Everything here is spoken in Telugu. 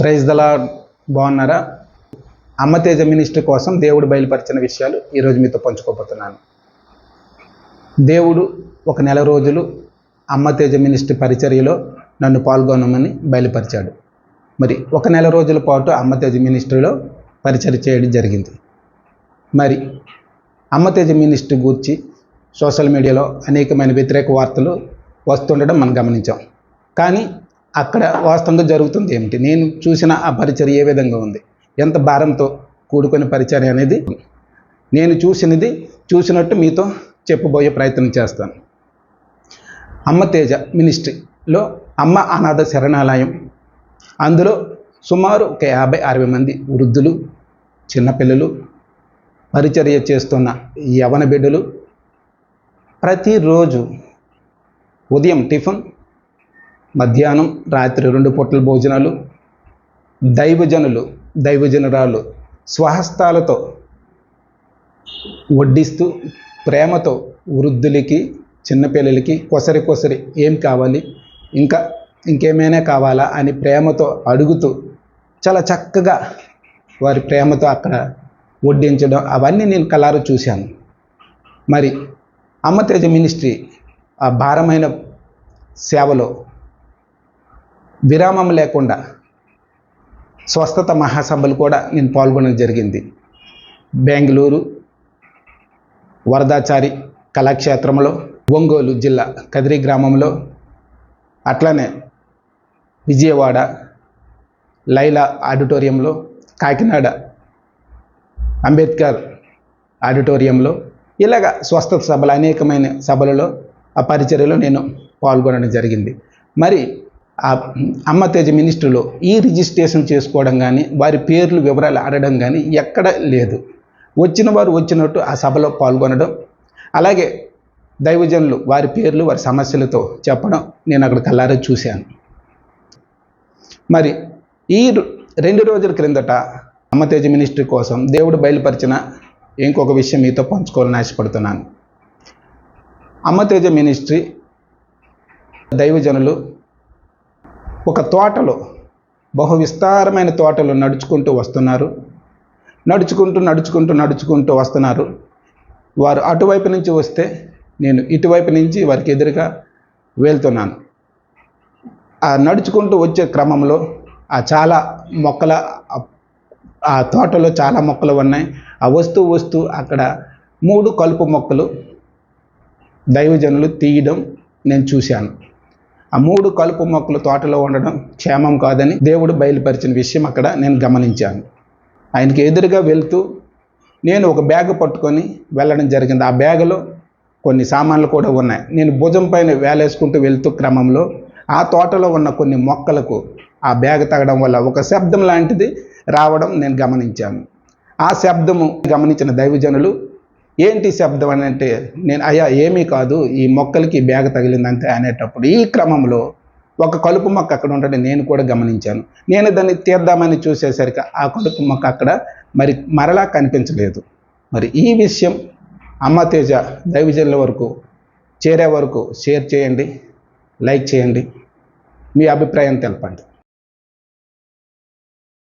ప్రైజ్ దలా బాగున్నారా? అమ్మతేజ మినిస్ట్రీ కోసం దేవుడు బయలుపరిచిన విషయాలు ఈరోజు మీతో పంచుకోబోతున్నాను. దేవుడు ఒక నెల రోజులు అమ్మతేజ మినిస్ట్రీ పరిచర్యలో నన్ను పాల్గొనమని బయలుపరిచాడు. మరి ఒక నెల రోజుల పాటు అమ్మతేజ మినిస్ట్రీలో పరిచర్య చేయడం జరిగింది. మరి అమ్మతేజ మినిస్ట్రీ గూర్చి సోషల్ మీడియాలో అనేకమైన వ్యతిరేక వార్తలు వస్తుండడం మనం గమనించాం. కానీ అక్కడ వాస్తవంగా జరుగుతుంది ఏమిటి? నేను చూసిన ఆ పరిచర్య ఏ విధంగా ఉంది? ఎంత భారంతో కూడుకుని పరిచర్య అనేది నేను చూసినది చూసినట్టు మీతో చెప్పబోయే ప్రయత్నం చేస్తాను. అమ్మ తేజ మినిస్ట్రీలో అమ్మ అనాథ శరణాలయం. అందులో సుమారు ఒక యాభై అరవై మంది వృద్ధులు చిన్నపిల్లలు పరిచర్య చేస్తున్న యవన బిడ్డలు ప్రతిరోజు ఉదయం టిఫిన్ మధ్యాహ్నం రాత్రి రెండు పూటల భోజనాలు. దైవజనులు దైవజనురాలు స్వహస్తాలతో వడ్డిస్తూ ప్రేమతో వృద్ధులకి చిన్నపిల్లలకి కొసరి కొసరి ఏం కావాలి? ఇంకా ఇంకేమైనా కావాలా? అని ప్రేమతో అడుగుతూ చాలా చక్కగా వారి ప్రేమతో అక్కడ వడ్డించడం అవన్నీ నేను కలారు చూశాను. మరి అమ్మతేజ మినిస్ట్రీ ఆ భారమైన సేవలో విరామం లేకుండా స్వస్థత మహాసభలు కూడా నేను పాల్గొనడం జరిగింది. బెంగళూరు వరదాచారి కళాక్షేత్రంలో ఒంగోలు జిల్లా కదిరి గ్రామంలో అట్లనే విజయవాడ లైలా ఆడిటోరియంలో కాకినాడ అంబేద్కర్ ఆడిటోరియంలో ఇలాగ స్వస్థత సభలు అనేకమైన సభలలో ఆ పరిచర్యలో నేను పాల్గొనడం జరిగింది. మరి అమ్మ తేజ మినిస్ట్రీలో ఈ రిజిస్ట్రేషన్ చేసుకోవడం కానీ వారి పేర్లు వివరాలు అడగడం కానీ ఎక్కడ లేదు. వచ్చిన వారు వచ్చినట్టు ఆ సభలో పాల్గొనడం అలాగే దైవజనులు వారి పేర్లు వారి సమస్యలతో చెప్పడం నేను అక్కడ కల్లారా చూశాను. మరి ఈ రెండు రోజుల క్రిందట అమ్మతేజ మినిస్ట్రీ కోసం దేవుడు బయలుపరిచిన ఇంకొక విషయం మీతో పంచుకోవాలని ఆశపడుతున్నాను. అమ్మతేజ మినిస్ట్రీ దైవజనులు ఒక తోటలో బహు విస్తారమైన తోటలో నడుచుకుంటూ వస్తున్నారు. నడుచుకుంటూ నడుచుకుంటూ నడుచుకుంటూ వస్తున్నారు. వారు అటువైపు నుంచి వస్తే నేను ఇటువైపు నుంచి వారికి ఎదురుగా వెళ్తున్నాను. ఆ నడుచుకుంటూ వచ్చే క్రమంలో ఆ చాలా మొక్కల ఆ తోటలో చాలా మొక్కలు ఉన్నాయి. ఆ వస్తూ వస్తూ అక్కడ మూడు కలుపు మొక్కలు దైవజనులు తీయడం నేను చూశాను. ఆ మూడు కలుపు మొక్కలు తోటలో ఉండడం క్షేమం కాదని దేవుడు బయలుపరిచిన విషయం అక్కడ నేను గమనించాను. ఆయనకి ఎదురుగా వెళ్తూ నేను ఒక బ్యాగ్ పట్టుకొని వెళ్ళడం జరిగింది. ఆ బ్యాగ్లో కొన్ని సామాన్లు కూడా ఉన్నాయి. నేను భుజం పైన వేలేసుకుంటూ వెళ్తూ క్రమంలో ఆ తోటలో ఉన్న కొన్ని మొక్కలకు ఆ బ్యాగ్ తగడం వల్ల ఒక శబ్దం లాంటిది రావడం నేను గమనించాను. ఆ శబ్దము గమనించిన దైవజనులు ఏంటి శబ్దం అని అంటే నేను అయ్యా ఏమీ కాదు ఈ మొక్కలకి బ్యాగ్ తగిలిందంటే అనేటప్పుడు ఈ క్రమంలో ఒక కలుపు మొక్క అక్కడ ఉండడం నేను కూడా గమనించాను. నేను దాన్ని తీద్దామని చూసేసరికి ఆ కలుపు మొక్క అక్కడ మరి మరలా కనిపించలేదు. మరి ఈ విషయం అమ్మ తేజ దైవజనుల వరకు చేరే వరకు షేర్ చేయండి లైక్ చేయండి. మీ అభిప్రాయం తెలపండి.